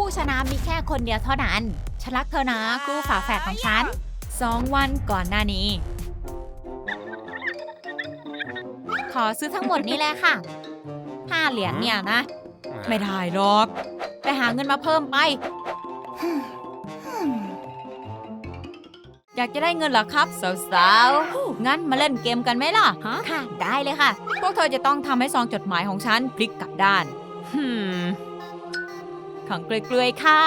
ผู้ชนะมีแค่คนเดียวเท่านั้น ฉันรักเธอนะคู่ฝาแฝดของฉันสองวันก่อนหน้านี้ ขอซื้อทั้งหมดนี้แหละค่ะห้าเหรียญเนี่ยนะ ไม่ได้หรอก ไปหาเงินมาเพิ่มไป อยากจะได้เงินเหรอครับ สาวๆ งั้นมาเล่นเกมกันไหมล่ะ ค่ะ ได้เลยค่ะ พวกเธอจะต้องทำให้ซองจดหมายของฉันพลิกกลับด้านฮึ มขังเกลือยๆค่ะ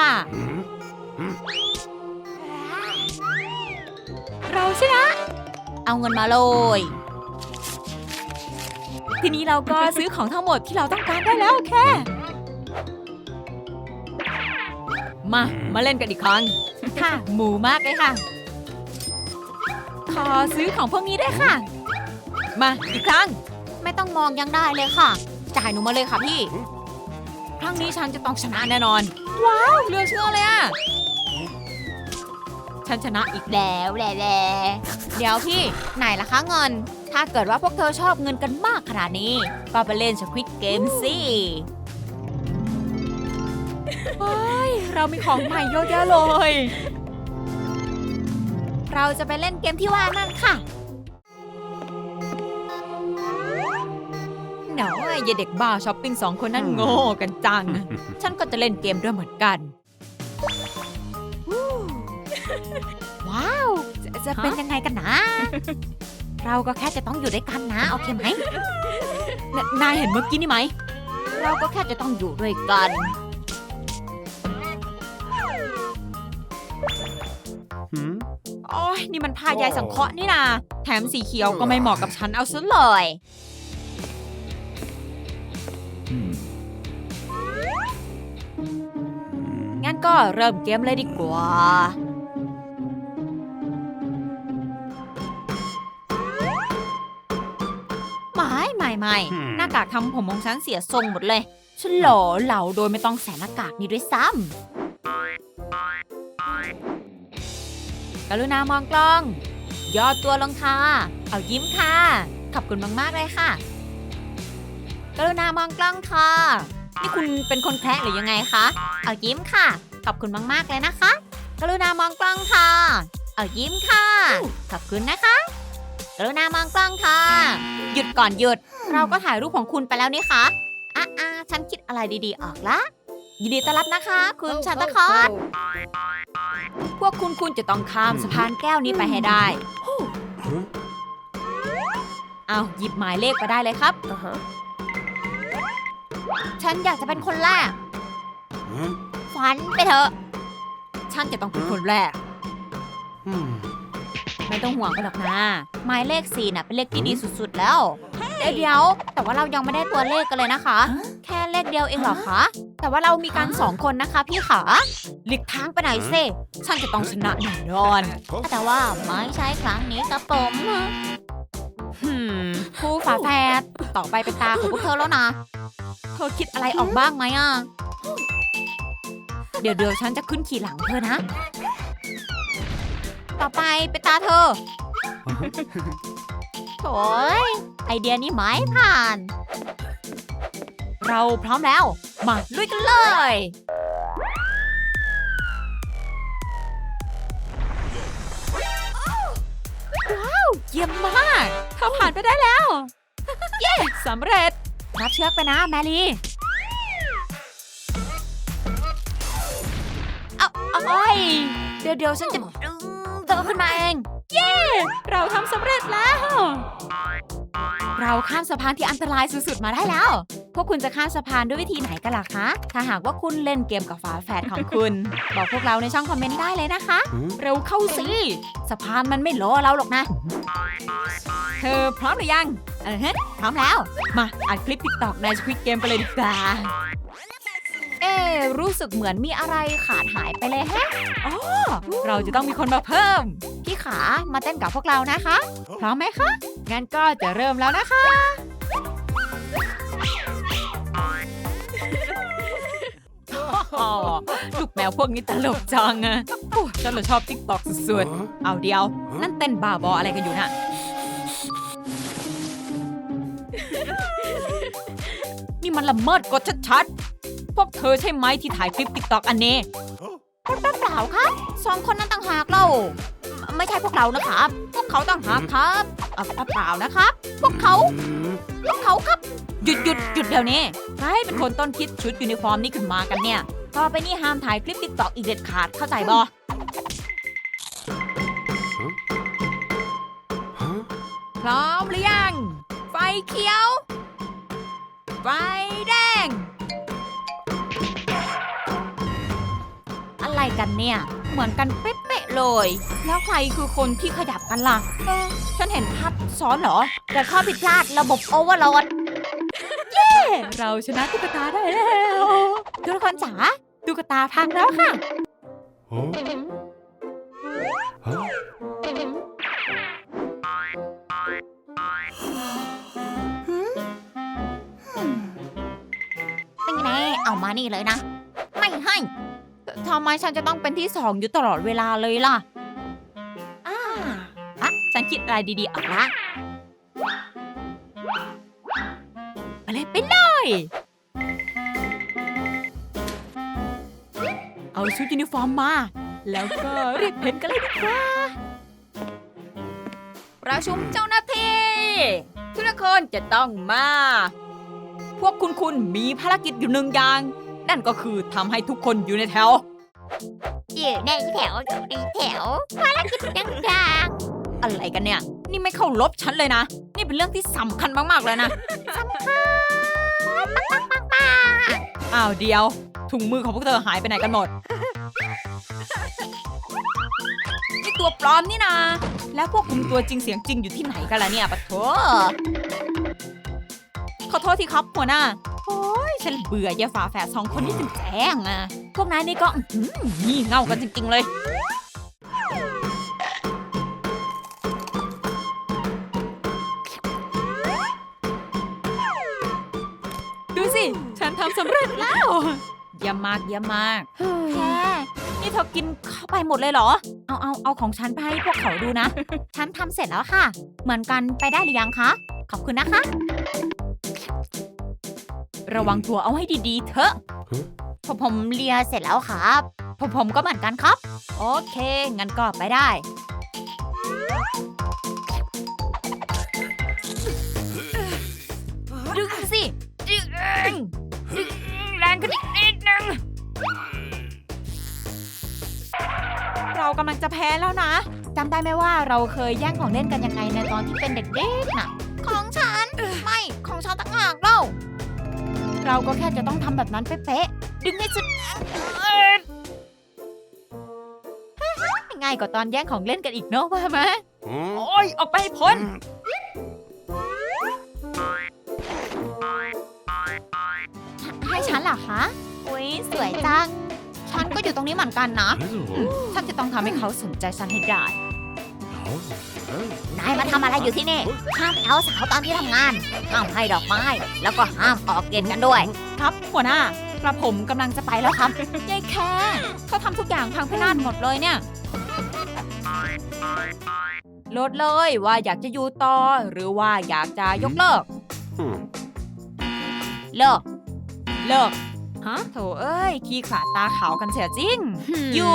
เราชนะ เอาเงินมาเลย ทีนี้เราก็ซื้อของทั้งหมดที่เราต้องการได้แล้วแค่ มา มาเล่นกันอีกครั้ง ค่ะ หมูมากเลยค่ะ ขอซื้อของพวกนี้ได้วยค่ะ มาอีกครั้ง ไม่ต้องมองยังได้เลยค่ะ จ่ายหนูมาเลยค่ะพี่ ครั้งนี้ฉันจะต้องชนะแน่นอน ว้าวเหลือเชื่อเลยอะฉันชนะอีกแล้วแหละแหละเดี๋ยวพี่ไหนล่ะคะเงิน ถ้าเกิดว่าพวกเธอชอบเงินกันมากขนาดนี้ ก็ไปเล่นสควิตเกมสิเฮ้ยเรามีของใหม่เยอะแยะเลย เราจะไปเล่นเกมที่ว่านั่นค่ะ ยอย่าเด็กบ้าช้อปปิ้งสองคนนั่นโง่กันจัง ฉันก็จะเล่นเกมด้วยเหมือนกัน ว้าว จะจะเป็นยังไงกันนะ เราก็แค่จะต้องอยู่ด้วยกันนะ โอเคไหมนนายเห็นเมื่อกี้นี่ไหม เราก็แค่จะต้องอยู่ด้วยกัน โอ้ยนี่มันผ้ายายสังเคราะห์นี่นา แถมสีเขียวก็ไม่เหมาะกับฉันเอาซะเลย ก็เริ่มเกมเลยดีกว่า ไม่ไม่ไม่ Hmm. หน้ากากทำผมของฉันเสียทรงหมดเลย ฉันหล่อเหลาโดยไม่ต้องใส่หน้ากากนี้ด้วยซ้ำกรุณามองกล้อง ย่อตัวลงค่ะ เอายิ้มค่ะ ขอบคุณมาก ๆ เลยค่ะ กรุณามองกล้องค่ะนี่คุณเป็นคนแคระหรือยังไงคะ เอายิ้มค่ะ ขอบคุณมากๆเลยนะคะ กรุณามองกล้องค่ะ เอายิ้มค่ะ ขอบคุณนะคะ กรุณามองกล้องค่ะ หยุดก่อนหยุด เราก็ถ่ายรูปของคุณไปแล้วนี่คะอะอะฉันคิดอะไรดีๆออกละยินดีต้อนรับนะคะ คุณชันตะคอสพวกคุณคุณจะต้องข้ามสะพานแก้วนี้ไปให้ได้ เอาหยิบหมายเลขไปได้เลยครับ ฉันอยากจะเป็นคนแรก ฝันไปเถอะ ฉันจะต้องเป็นคนแรก ไม่ต้องห่วงกันหรอกนะ หมายเลขสี่น่ะเป็นเลขที่ดีสุดๆแล้ว เดี๋ยวเดี๋ยวแต่ว่าเรายังไม่ได้ตัวเลขกันเลยนะคะ แค่เลขเดียวเองเหรอคะ แต่ว่าเรามีกันสองคนนะคะพี่ขาหลีกทางไปไหนอยสิฉันจะต้องชนะแน่นอน แต่ว่าไม่ใช่ครั้งนี้ครับผมหืมครูฝาแฝดต่อไปเป็นตาของพวกเธอแล้วนะ เธอคิดอะไรออกบ้างไหมอะ เดี๋ยวเดี๋ยวฉันจะขึ้นขี่หลังเธอนะ ต่อไปเป็นตาเธอ โถ่ยไอเดียนี้ไม่ผ่าน เราพร้อมแล้ว มาลุยกันเลย ว้าว เยี่ยมมากเธอผ่านไปได้แล้ว เย้สำเร็จ รับเชือกไปนะ แมรี่ เอาเอาไว้เดี๋ยวเดี๋ยวฉันจะดึงเธอขึ้นมาเอง เย้ เราทำสำเร็จแล้ว เราข้ามสะพานที่อันตรายสุดๆมาได้แล้ว พวกคุณจะข้ามสะพานด้วยวิธีไหนกันล่ะคะ ถ้าหากว่าคุณเล่นเกมกับฝาแฝดของคุณ บอกพวกเราในช่องคอมเมนต์ได้เลยนะคะ เร็วเข้าสิ สะพานมันไม่รอเราหรอกนะ เธอพร้อมหรือยัง เออฮะพร้อมแล้ว มาอัดคลิปติ๊กตอกในสควิตเกมไปเลยดีกว่า เอ๊ะรู้สึกเหมือนมีอะไรขาดหายไปเลยแฮะอ๋อเราจะต้องมีคนมาเพิ่ม พี่ขามาเต้นกับพวกเรานะคะ พร้อมไหมคะ งั้นก็จะเริ่มแล้วนะคะอ๋อลูกแมวพวกนี้ตลกจังอะโอ้ฉันเลยชอบติ๊กตอกสุดๆ เอาเดียว นั่นเต้นบ้าบออะไรกันอยู่น่ะนี่มันละเมิดกฎชัด พวกเธอใช่ไหมที่ถ่ายคลิปติ๊กต็อกอันนี้เปล่าครับสองคนนั้นต่างหากเรา ไม่ใช่พวกเรานะครับ พวกเขาต่างหากครับเอ่อเปล่านะครับ พวกเขาพวกเขาครับ หยุดหยุดหยุดเดี๋ยวนี้ใครเป็นคนต้นคิดชุดยูนิฟอร์มนี้ขึ้นมากันเนี่ย ต่อไปนี้ห้ามถ่ายคลิปติ๊กต็อกอีกเด็ดขาดเข้าใจบอพร้อมหรือยัง ไฟเขียว ไฟแดง กันเนี่ย เหมือนกันเป๊ะๆเลย แล้วใครคือคนที่ขยับกันล่ะเออฉันเห็นภาพซ้อนเหรอแต่ข้อผิดพลาดระบบโอเวอร์โหลดเย้เราชนะตุ๊กตาได้แล้วทุกคนจ๋าตุ๊กตาพังแล้วค่ะเป็นไงเอามานี่เลยนะ ไม่ให้ ทำไมฉันจะต้องเป็นที่สองอยู่ตลอดเวลาเลยล่ะอ่าอะฉันคิดอะไรดีๆออกละไปเลยไปเลย เอาชุดยูนิฟอร์มมา แล้วก็รีบเห็นกันเลยดีกว่าประชุมเจ้าหน้าที่ทุกคนจะต้องมา พวกคุณคุณมีภารกิจอยู่หนึ่งอย่าง นั่นก็คือทำให้ทุกคนอยู่ในแถว อยู่ในแถวอยู่ในแถวภารกิจต่างอะไรกันเนี่ย นี่ไม่เข้ารบฉันเลยนะ นี่เป็นเรื่องที่สำคัญมากๆเลยนะอ้าวเดียว ถุงมือของพวกเธอหายไปไหนกันหมดนี่ตัวปลอมนี่นะแล้วพวกคุมตัวจริงเสียงจริงอยู่ที่ไหนกันล่ะเนี่ยปะโถขอโทษทีครับหัวหน้า โอ้ยฉันเบื่อยายฝาแฝดสองคนนี้จนแจ้งอะพวกนายนี่ก็อื้อหืองี่เง่ากันจริงๆเลยดูสิ ฉันทำสำเร็จแล้วเยี่ยมมากเยี่ยมมากแค่นี่เธอกินเข้าไปหมดเลยเหรอ เอาเอาเอาของฉันไปให้พวกเขาดูนะ ฉันทำเสร็จแล้วค่ะ เหมือนกันไปได้หรือยังคะ ขอบคุณนะคะ ระวังตัวเอาให้ดีๆเถอะผมผมเลียเสร็จแล้วครับผมผมก็เหมือนกันครับ โอเค งั้นก็ไปได้ ดึงสิ ดึงดึงแรงขึ้นอีกนิดนึง เรากำลังจะแพ้แล้วนะจำได้ไหมว่าเราเคยแย่งของเล่นกันยังไงในตอนที่เป็นเด็กๆน่ะ เราก็แค่จะต้องทำแบบนั้นเป๊ะๆดึงให้สุดง่ายกว่าตอนแย่งของเล่นกันอีกเนอะว่าไหมโอ้ยออกไปให้พ้นให้ฉันเหรอคะอุ้ยสวยจัง ฉันก็อยู่ตรงนี้เหมือนกันนะ ฉันจะต้องทำให้เขาสนใจฉันให้ได้ นายมาทำอะไรอยู่ที่นี่ ห้ามเอาสาวตอนที่ทำงาน ห้ามให้ดอกไม้ แล้วก็ห้ามออกเย็นกันด้วย ครับหัวหน้ากระผมกำลังจะไปแล้วครับ ยายแค่เขาทำทุกอย่างพังพินาศหมดเลยเนี่ยลดเลยว่าอยากจะอยู่ต่อ หรือว่าอยากจะยกเลิกเลิก เลิก ฮะโถเอ้ย ขี้ขลาดตาขาวกันเสียจริง อยู่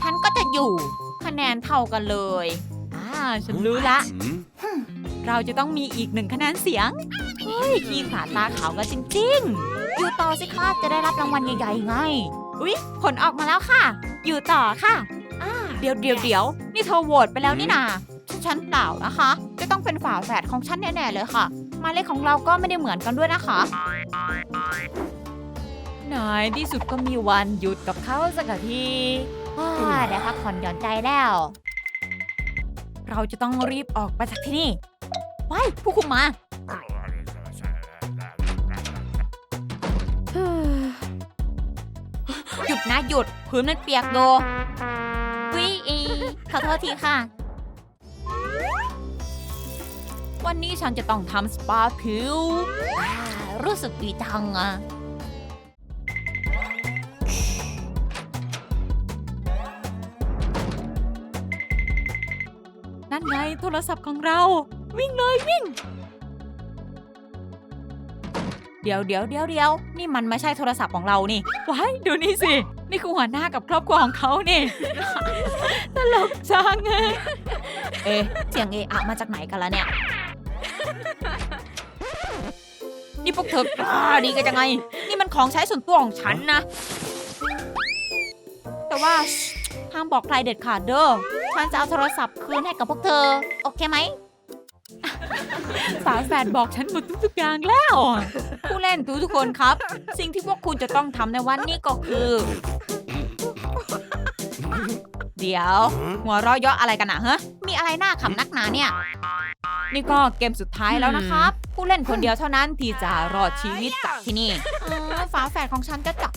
ฉันก็จะอยู่ คะแนนเท่ากันเลยอ่า ฉันรู้ละ เราจะต้องมีอีกหนึ่งคะแนนเสียง เฮ้ยขี้ขลาดตาขาวกันจริง ๆ อยู่ต่อสิคะจะได้รับรางวัลใหญ่ๆไง อุ๊ย ผลออกมาแล้วค่ะ อยู่ต่อค่ะอ่าเดี๋ยวเดี๋ยวเดี๋ยวนี่เธอโหวตไปแล้วนี่นาฉันฉันเปล่านะคะ จะต้องเป็นฝาแฝดของฉันแน่ๆเลยค่ะหมายเลขของเราก็ไม่ได้เหมือนกันด้วยนะคะนายที่สุดก็มีวันหยุดกับเขาสักทีอ่าได้พักผ่อนหย่อนใจแล้ว เราจะต้องรีบออกไปจากที่นี่ไว้ผู้คุมมา หยุดนะหยุดพื้นมันเปียกโดวิอีขอโทษทีค่ะ วันนี้ฉันจะต้องทำสปาผิวอ่ารู้สึกดีจังอะ นั่นไงโทรศัพท์ของเรา วิ่งเลยวิ่ง เดี๋ยวเดี๋ยวเดี๋ยวเดี๋ยวนี่มันไม่ใช่โทรศัพท์ของเรานี่ว้ายดูนี่สิ นี่คือหัวหน้ากับครอบครัวของเขานี่ ตลกจังอะเอ๊ะเสียงเอะอะมาจากไหนกันละเนี่ย นี่พวกเธอกล้าดีกันยังไง นี่มันของใช้ส่วนตัวของฉันนะ แต่ว่าห้ามบอกใครเด็ดขาดเด้อ ฉันจะเอาโทรศัพท์คืนให้กับพวกเธอ โอเคไหมฝาแฝดบอกฉันหมดทุกๆอย่างแล้ว ผู้เล่นทุกทุกๆคนครับ สิ่งที่พวกคุณจะต้องทำในวันนี้ก็คือ เดี๋ยว หัวเราะเยาะอะไรกันอะฮะมีอะไรน่าขำนักหนาเนี่ย นี่ก็เกมสุดท้ายแล้วนะครับ ผู้เล่นคนเดียวเท่านั้นที่จะรอดชีวิตจากที่นี่อืมฝาแฝดของฉันก็จ๋า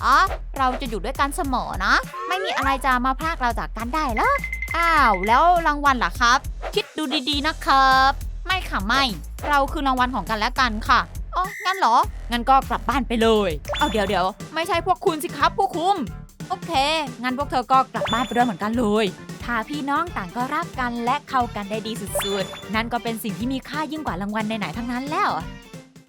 เราจะอยู่ด้วยกันเสมอนะ ไม่มีอะไรจะมาพรากเราจากกันได้หรอก อ้าว แล้วรางวัลล่ะครับ คิดดูดีๆนะครับ ไม่ค่ะไม่ เราคือรางวัลของกันและกันค่ะอ๋องั้นเหรอ งั้นก็กลับบ้านไปเลย เอาเดี๋ยวเดี๋ยวไม่ใช่พวกคุณสิครับผู้คุม โอเค งั้นพวกเธอก็กลับบ้านไปด้วยเหมือนกันเลยถ้าพี่น้องต่างก็รักกันและเข้ากันได้ดีสุดๆ นั่นก็เป็นสิ่งที่มีค่ายิ่งกว่ารางวัลไหนๆทั้งนั้นแล้ว